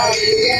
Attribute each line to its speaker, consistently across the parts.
Speaker 1: Hare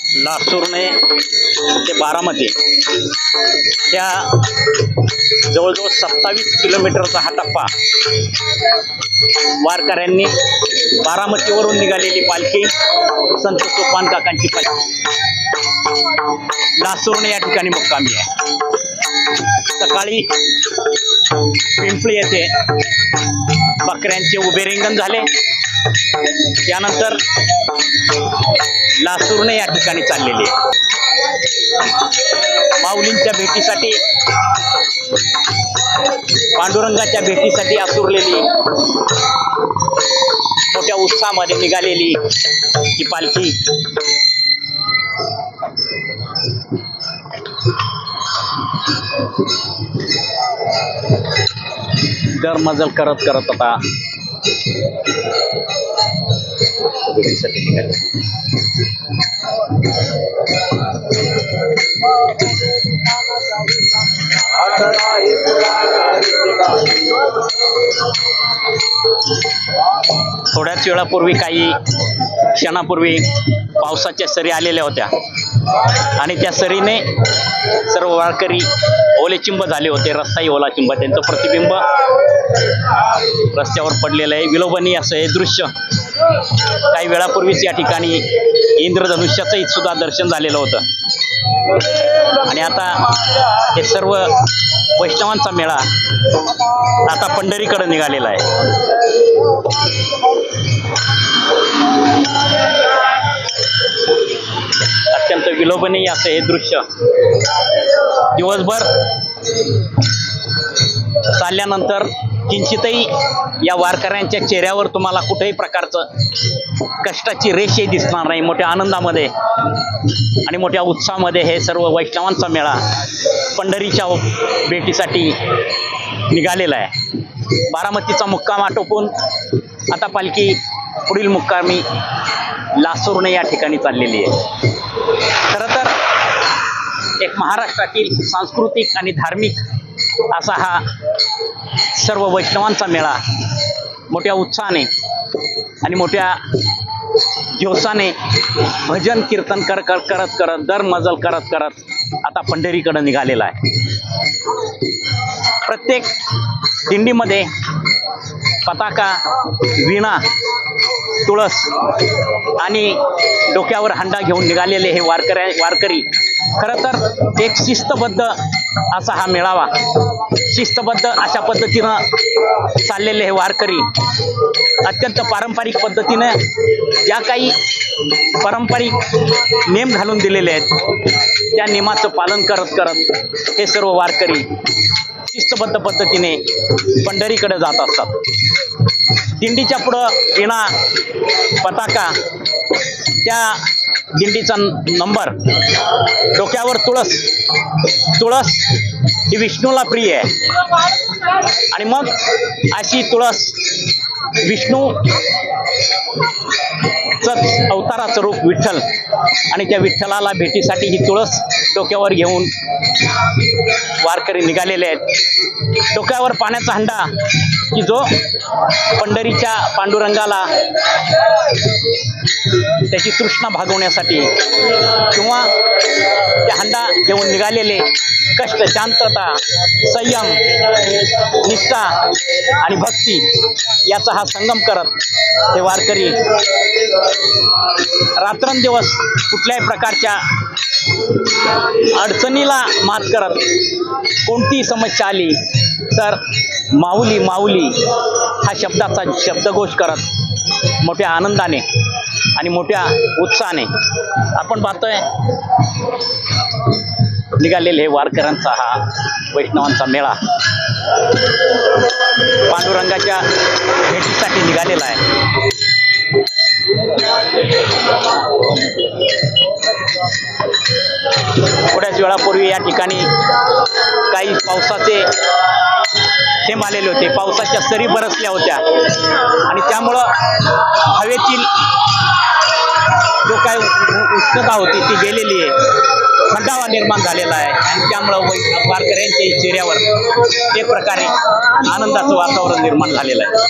Speaker 1: लासूरने ते बारामती त्या जवळजवळ सत्तावीस किलोमीटरचा हा टप्पा वारकऱ्यांनी बारामतीवरून निघालेली पालखी संत सोपान काकांची पालखी. लासूरने या ठिकाणी मुक्कामी आहे. सकाळी पिंपळी येथे बकऱ्यांचे उभे रिंगण झाले. त्यानंतर लासूरने या ठिकाणी चाललेली आहे. माऊलींच्या भेटीसाठी पांडुरंगाच्या भेटीसाठी आसुरलेली मोठ्या उत्साहामध्ये निघालेली ही पालखी. दरमजल करत करत आता भेटीसाठी निघाली. थोड्याच वेळापूर्वी काही क्षणापूर्वी पावसाच्या सरी आलेल्या होत्या. आणि त्या सरीने सर्व वारकरी ओलेचिंब झाले होते. रस्ताही ओलाचिंब त्यांचं प्रतिबिंब रस्त्यावर पडलेलं आहे. विलोभनीय असं हे दृश्य काही वेळापूर्वीच या ठिकाणी इंद्रधनुष्याचंही सुद्धा दर्शन झालेलं होतं. आणि आता हे सर्व वैष्णवांचा मेळा आता पंढरीकडे निघालेला आहे. अत्यंत विलोभनीय असं हे दृश्य. दिवसभर चालल्यानंतर किंचितही या वारकऱ्यांच्या चेहऱ्यावर तुम्हाला कुठेही प्रकारचं कष्टाची रेषही दिसणार नाही. मोठ्या आनंदामध्ये आणि मोठ्या उत्साहामध्ये हे सर्व वैष्णवांचा मेळा पंढरीच्या भेटीसाठी निघालेला आहे. बारामतीचा मुक्काम आटोपून आता पालखी पुढील मुक्कामी लासूरने या ठिकाणी चाललेली आहे. खरं तर एक महाराष्ट्रातील सांस्कृतिक आणि धार्मिक असा हा सर्व वैष्णवांचा मेळा मोठ्या उत्साहाने आणि मोठ्या जोशाने भजन कीर्तन कर कर करत करत दर मजल करत करत आता पंढरीकडं निघालेला आहे. प्रत्येक दिंडीमध्ये पताका विणा तुळस आणि डोक्यावर हंडा घेऊन निघालेले हे वारकऱ्या वारकरी. खरं तर एक शिस्तबद्ध असा हा मेळावा शिस्तबद्ध अशा पद्धतीनं चाललेले हे वारकरी अत्यंत पारंपरिक पद्धतीनं ज्या काही पारंपरिक नेम घालून दिलेले आहेत त्या नियमाचं पालन करत करत हे सर्व वारकरी शिस्तबद्ध पद्धतीने पंढरीकडे जात असतात. दिंडीच्या पुढं विणा पताका त्या दिंडीचा नंबर डोक्यावर तुळस तुळस ही विष्णूला प्रिय आहे. आणि मग अशी तुळस विष्णू अवताराचं रूप विठ्ठल. आणि त्या विठ्ठलाला भेटीसाठी ही तुळस डोक्यावर घेऊन वारकरी निघालेले आहेत. डोक्यावर पाण्याचा हंडा की जो पंढरीच्या पांडुरंगाला त्याची तृष्णा भागवण्यासाठी किंवा त्या हंडा घेऊन निघालेले कष्ट शांतता संयम निष्ठा आणि भक्ती याचा हा संगम करत हे वारकरी रात्रंदिवस कुठल्याही प्रकारच्या अडचणीला मात करत कोणतीही समस्या आली तर माऊली माऊली हा शब्दाचा शब्दघोष करत मोठ्या आनंदाने आणि मोठ्या उत्साहाने आपण पाहतोय निघालेले हे वारकऱ्यांचा हा वैष्णवांचा मेळा पांडुरंगाच्या भेटीसाठी निघालेला आहे. वेळापूर्वी या ठिकाणी काही पावसाचे थेंब आलेले होते. पावसाच्या सरी बरसल्या होत्या. आणि त्यामुळं हवेतील जो काय उष्णता होती ती गेलेली आहे. थंडावा निर्माण झालेला आहे. आणि त्यामुळं वारकऱ्यांच्या चेहऱ्यावर एक प्रकारे आनंदाचं वातावरण निर्माण झालेलं आहे.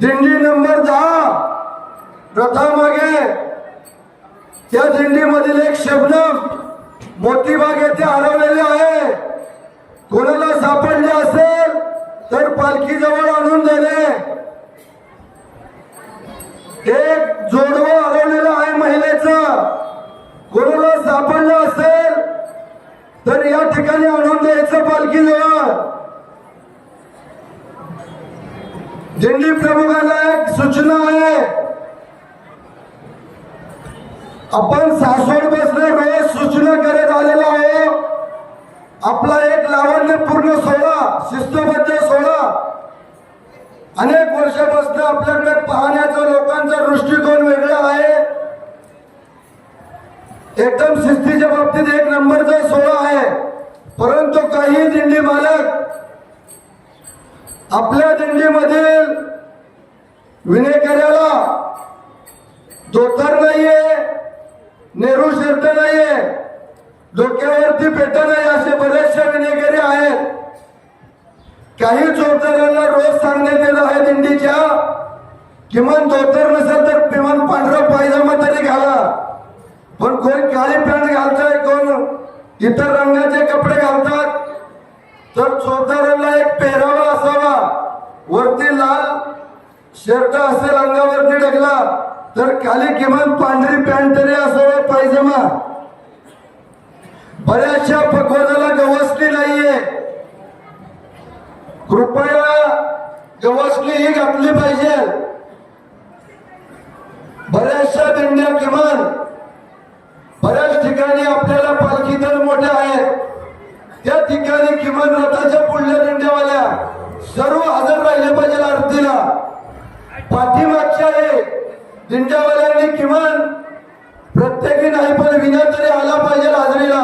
Speaker 2: दिंडी नंबर दहा. रथामागे त्या दिंडीमधील एक शबनम मोतीबाग येथे हरवलेले आहे. कोणाला सापडले असेल तर पालखी जवळ आणून देणे. एक जोडव हरवलेलं आहे महिलेचं. कोणाला सापडलं असेल तर या ठिकाणी आणून द्यायचं पालखी जवळ दिल्ली प्रमुखाला एक सूचना आहे. आपण सासवड बसने रोज सूचना करत आलेलो आहे. आपला एक लावण्यपूर्ण सोहळा शिस्तबद्ध सोहळा. अनेक वर्षापासून आपल्याकडे पाहण्याचा लोकांचा दृष्टिकोन वेगळा आहे. एकदम शिस्तीच्या बाबतीत एक नंबरचा सोहळा आहे. परंतु काही दिंडी मालक आपल्या दिंडीमधील विनेकऱ्याला धोतर नाहीये नेहरू शर्ट नाहीये डोक्यावरती पेटा नाही असे बरेचसे विनेकरी आहेत. काही चोरदारांना रोज सांगण्यात येत आहे दिंडीच्या किमान धोतर नसेल तर किमान पांढरा पायजामा तरी घाला. पण कोण काळी पॅन्ट घालताय कोण इतर रंगाचे कपडे तर चोरदारांना एक पेहरावा असावा वरती लाल शर्ट असेल अंगावरती टाकला तर खाली किमान पांढरी पॅन्ट तरी असावं पायजमा. बऱ्याचशा पकवानाला गवसली नाहीये. कृपया गवसली ही घातली पाहिजे. बऱ्याचशा दिंड्या किमान बऱ्याच ठिकाणी आपल्याला पालखी तर मोठ्या आहेत. त्या ठिकाणी किमान रथाच्या पुढल्या दिंड्यावाल्या सर्व हजर राहिले पाहिजे आरतीला. पाठीमागच्या हे दिंड्यावाल्यांनी किमान प्रत्येकी नाही पण विना तरी आला पाहिजे हाजरीला.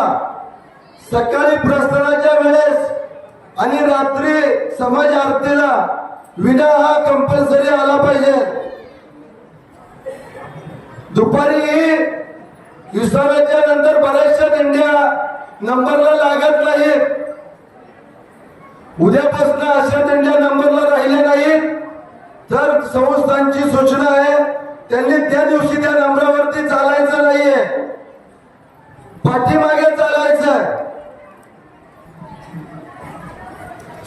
Speaker 2: सकाळी प्रस्थानाच्या वेळेस आणि रात्री समाज आरतीला विना हा कंपल्सरी आला पाहिजे. दुपारी विसाव्याच्या नंतर बऱ्याचशा दिंड्या नंबरला लागत नाहीत उद्यापासून अशा दिंड्या नंबरला राहिल्या नाहीत तर संस्थांची सूचना आहे त्यांनी त्या दिवशी त्या नंबरावरती चालायचं नाहीये. पाठीमागे चालायचं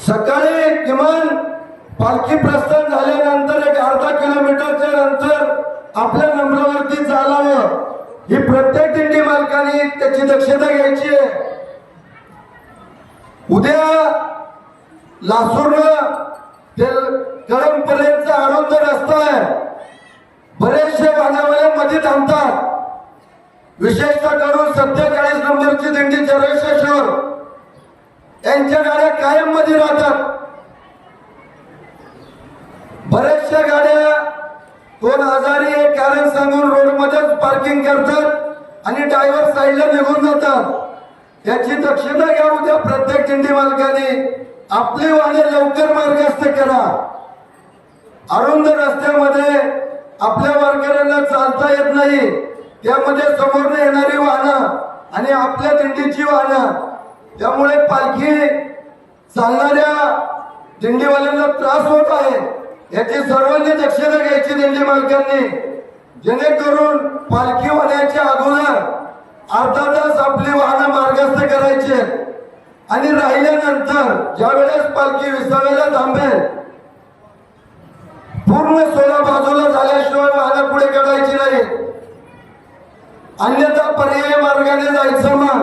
Speaker 2: सकाळी किमान पालखी प्रस्थान झाल्यानंतर एक अर्धा किलोमीटरच्या नंतर आपल्या नंबरावरती चालावं. ही प्रत्येक दिंडी मालकाने त्याची दक्षता घ्यायची आहे. उद्या लासूरनं ते कळमपर्यंतचा आनंद रस्ता आहे. बरेचसे वाहनावाले मध्ये थांबतात. विशेषतः करून सत्तेचाळीस नंबरची दिंडी चरेश्वर यांच्या गाड्या कायममध्ये राहतात. बऱ्याचशा गाड्या दोन आजारी आहे कारण सांगून रोड मध्येच पार्किंग करतात आणि ड्रायव्हर साईडला निघून जातात. याची दक्षता घ्या उद्या प्रत्येक दिंडी मालकाने. आपली वाहने लवकर मार्गस्थ करा. अरुंद रस्त्यामध्ये आपल्या वारकऱ्यांना चालता येत नाही. त्यामध्ये समोरने येणारी वाहनं आणि आपल्या दिंडीची वाहनं. त्यामुळे पालखी चालणाऱ्या दिंडीवाल्यांना त्रास होत आहे. याची सर्वांनी दक्षता घ्यायची दिंडी मालकांनी जेणेकरून पालखी वाल्याच्या अगोदर अर्धा तास आपली वाहनं मार्गस्थ करायची आणि राहिल्यानंतर ज्या वेळेस पालखी विसाव्याला थांबेल पूर्ण सोळा बाजूला झाल्याशिवाय वाहनं पुढे काढायची नाही अन्यथा पर्याय मार्गाने जायचं मग.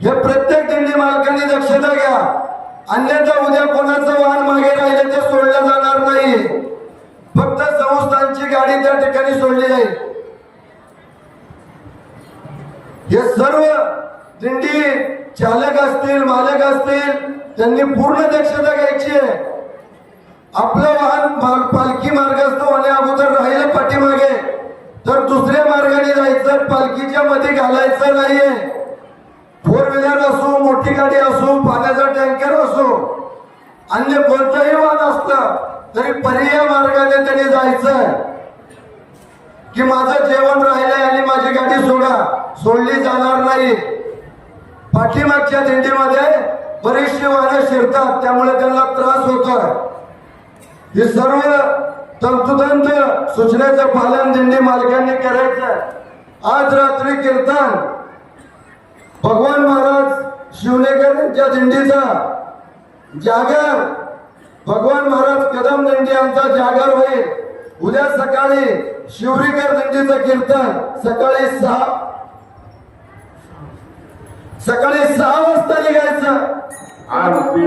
Speaker 2: हे प्रत्येक दिंडी मालकांनी दक्षता घ्या. अन्यथा उद्या कोणाचं वाहन मागे राहिलं ते सोडलं जाणार नाही. फक्त संस्थांची गाडी त्या ठिकाणी सोडली जाईल हे सर्व दिंडी चालक असतील मालक असतील त्यांनी पूर्ण दक्षता घ्यायची आहे. आपलं वाहन पालखी मार्गस्थ होण्या अगोदर राहिलं पाठीमागे तर दुसऱ्या मार्गाने जायचं पालखीच्या मध्ये घालायचं नाहीये. फोर व्हीलर असो मोठी गाडी असो पाण्याचा टँकर असो अन्य कोणतंही वाहन असलं तरी पर्याय मार्गाने त्याने जायचं की माझं जेवण राहिलंय आणि माझी गाडी सोडा सोडली जाणार नाही. पाठीमागच्या दिंडीमध्ये बरीचशी वाहनं शिरतात त्यामुळे त्यांना त्रास होतोय. हे सर्व तंतुतंत सूचनेचं पालन दिंडी मालकांनी करायचं आज रात्री कीर्तन भगवान महाराज शिवनेकर यांच्या दिंडीचा जागर. भगवान महाराज कदम दिंडी यांचा जागर होईल. उद्या सकाळी शिवरीकर दिंडीचं कीर्तन सकाळी सहा सकाळी सहा वाजता निघायचं.
Speaker 3: आरती